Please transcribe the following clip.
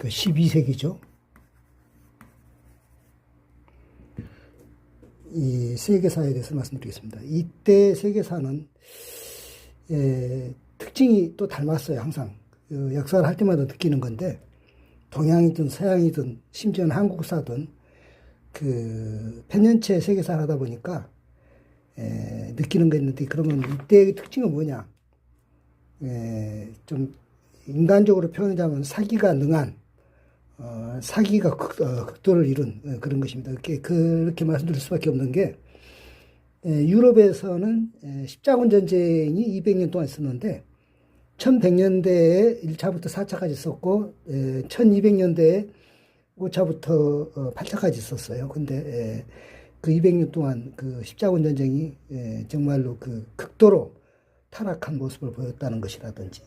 그 12세기죠. 이 세계사에 대해서 말씀드리겠습니다. 이때 세계사는 에, 특징이 또 닮았어요. 항상 그 역사를 할 때마다 느끼는 건데 동양이든 서양이든 심지어는 한국사든 그 편년체 세계사를 하다 보니까 에, 느끼는 게 있는데 그러면 이때의 특징은 뭐냐? 에, 좀 인간적으로 표현하자면 사기가 능한 어, 사기가 극, 어, 극도를 이룬 어, 그런 것입니다. 그렇게, 그렇게 말씀드릴 수밖에 없는 게 에, 유럽에서는 에, 십자군 전쟁이 200년 동안 있었는데 1100년대에 1차부터 4차까지 있었고 에, 1200년대에 5차부터 어, 8차까지 있었어요. 근데 에, 그 200년 동안 그 십자군 전쟁이 에, 정말로 그 극도로 타락한 모습을 보였다는 것이라든지